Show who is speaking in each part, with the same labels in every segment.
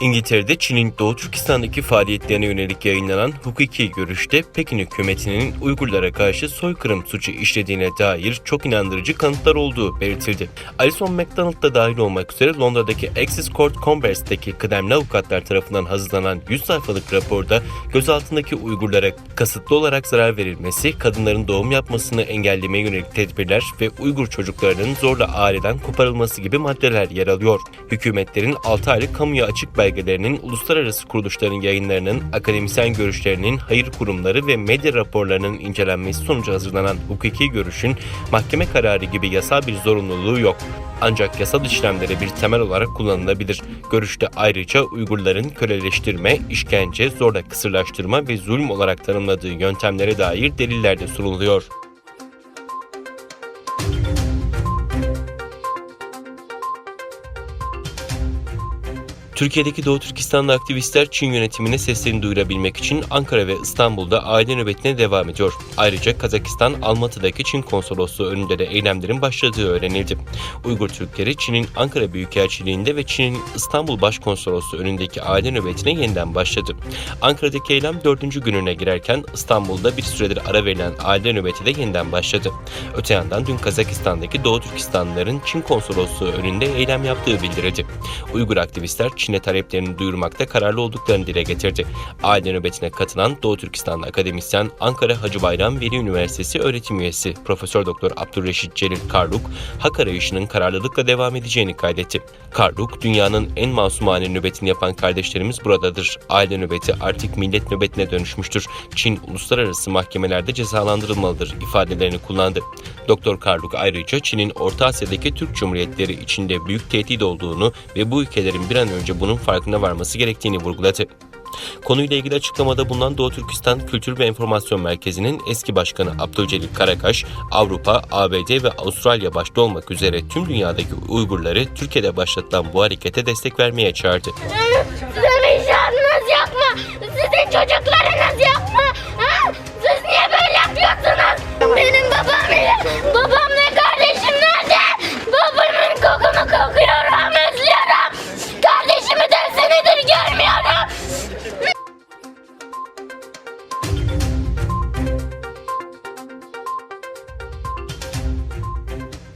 Speaker 1: İngiltere'de Çin'in Doğu Türkistan'daki faaliyetlerine yönelik yayınlanan hukuki görüşte Pekin hükümetinin Uygurlara karşı soykırım suçu işlediğine dair çok inandırıcı kanıtlar olduğu belirtildi. Alison MacDonald da dahil olmak üzere Londra'daki Access Court Converse'deki kıdemli avukatlar tarafından hazırlanan 100 sayfalık raporda gözaltındaki Uygurlara kasıtlı olarak zarar verilmesi, kadınların doğum yapmasını engellemeye yönelik tedbirler ve Uygur çocuklarının zorla aileden koparılması gibi maddeler yer alıyor. Hükümetlerin 6 aylık kamuya açık belgelerinin, uluslararası kuruluşların yayınlarının, akademisyen görüşlerinin, hayır kurumları ve medya raporlarının incelenmesi sonucu hazırlanan hukuki görüşün mahkeme kararı gibi yasal bir zorunluluğu yok. Ancak yasal işlemlere bir temel olarak kullanılabilir. Görüşte ayrıca Uygurların köleleştirme, işkence, zorla kısırlaştırma ve zulüm olarak tanımladığı yöntemlere dair deliller de sunuluyor. Türkiye'deki Doğu Türkistanlı aktivistler Çin yönetimine seslerini duyurabilmek için Ankara ve İstanbul'da aile nöbetine devam ediyor. Ayrıca Kazakistan Almatı'daki Çin konsolosluğu önünde de eylemlerin başladığı öğrenildi. Uygur Türkleri Çin'in Ankara Büyükelçiliğinde ve Çin'in İstanbul Başkonsolosluğu önündeki aile nöbetine yeniden başladı. Ankara'daki eylem dördüncü gününe girerken İstanbul'da bir süredir ara verilen aile nöbeti de yeniden başladı. Öte yandan dün Kazakistan'daki Doğu Türkistanlıların Çin konsolosluğu önünde eylem yaptığı bildirildi. Uygur aktivistler Çin'e taleplerini duyurmakta kararlı olduklarını dile getirdi. Aile nöbetine katılan Doğu Türkistanlı akademisyen Ankara Hacı Bayram Veli Üniversitesi öğretim üyesi Profesör Doktor Abdurreşit Celil Karluk, hak arayışının kararlılıkla devam edeceğini kaydetti. Karluk, dünyanın en masumane nöbetini yapan kardeşlerimiz buradadır. Aile nöbeti artık millet nöbetine dönüşmüştür. Çin uluslararası mahkemelerde cezalandırılmalıdır ifadelerini kullandı. Doktor Karluk ayrıca Çin'in Orta Asya'daki Türk Cumhuriyetleri içinde büyük tehdit olduğunu ve bu ülkelerin bir an önce bunun farkına varması gerektiğini vurguladı. Konuyla ilgili açıklamada bulunan Doğu Türkistan Kültür ve Enformasyon Merkezi'nin eski başkanı Abdülcelil Karakaş, Avrupa, ABD ve Avustralya başta olmak üzere tüm dünyadaki Uygurları Türkiye'de başlatılan bu harekete destek vermeye çağırdı.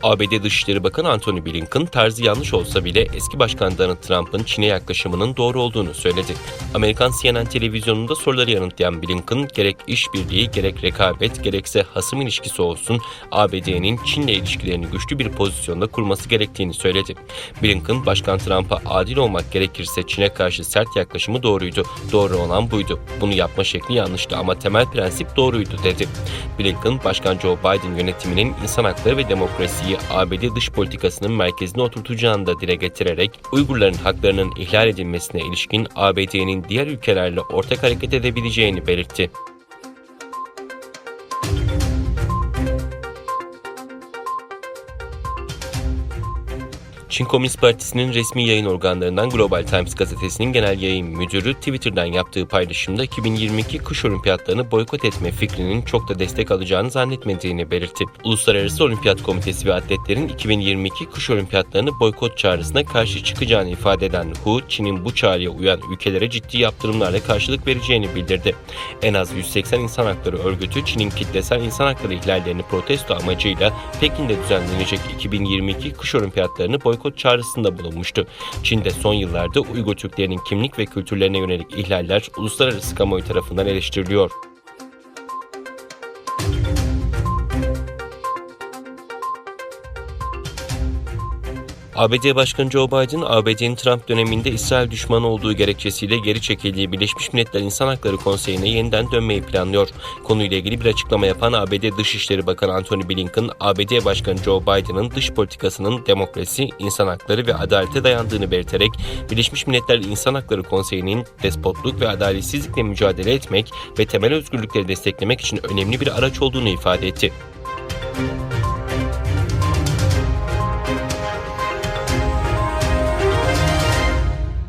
Speaker 1: ABD Dışişleri Bakanı Antony Blinken tarzı yanlış olsa bile eski başkan Donald Trump'ın Çin'e yaklaşımının doğru olduğunu söyledi. Amerikan CNN televizyonunda soruları yanıtlayan Blinken gerek işbirliği gerek rekabet gerekse hasım ilişkisi olsun ABD'nin Çin'le ilişkilerini güçlü bir pozisyonda kurması gerektiğini söyledi. Blinken Başkan Trump'a adil olmak gerekirse Çin'e karşı sert yaklaşımı doğruydu. Doğru olan buydu. Bunu yapma şekli yanlıştı ama temel prensip doğruydu dedi. Blinken Başkan Joe Biden yönetiminin insan hakları ve demokrasiyi ABD dış politikasının merkezine oturtacağını da dile getirerek Uygurların haklarının ihlal edilmesine ilişkin ABD'nin diğer ülkelerle ortak hareket edebileceğini belirtti. Çin Komünist Partisi'nin resmi yayın organlarından Global Times gazetesinin genel yayın müdürü Twitter'dan yaptığı paylaşımda 2022 kış olimpiyatlarını boykot etme fikrinin çok da destek alacağını zannetmediğini belirtti. Uluslararası Olimpiyat Komitesi ve atletlerin 2022 kış olimpiyatlarını boykot çağrısına karşı çıkacağını ifade eden Hu, Çin'in bu çağrıya uyan ülkelere ciddi yaptırımlarla karşılık vereceğini bildirdi. En az 180 insan hakları örgütü Çin'in kitlesel insan hakları ihlallerini protesto amacıyla Pekin'de düzenlenecek 2022 kış olimpiyatlarını boykot çağrısında bulunmuştu. Çin'de son yıllarda Uygur Türklerinin kimlik ve kültürlerine yönelik ihlaller uluslararası kamuoyu tarafından eleştiriliyor. ABD Başkanı Joe Biden, ABD'nin Trump döneminde İsrail düşmanı olduğu gerekçesiyle geri çekildiği Birleşmiş Milletler İnsan Hakları Konseyi'ne yeniden dönmeyi planlıyor. Konuyla ilgili bir açıklama yapan ABD Dışişleri Bakanı Antony Blinken, ABD Başkanı Joe Biden'ın dış politikasının demokrasi, insan hakları ve adalete dayandığını belirterek Birleşmiş Milletler İnsan Hakları Konseyi'nin despotluk ve adaletsizlikle mücadele etmek ve temel özgürlükleri desteklemek için önemli bir araç olduğunu ifade etti.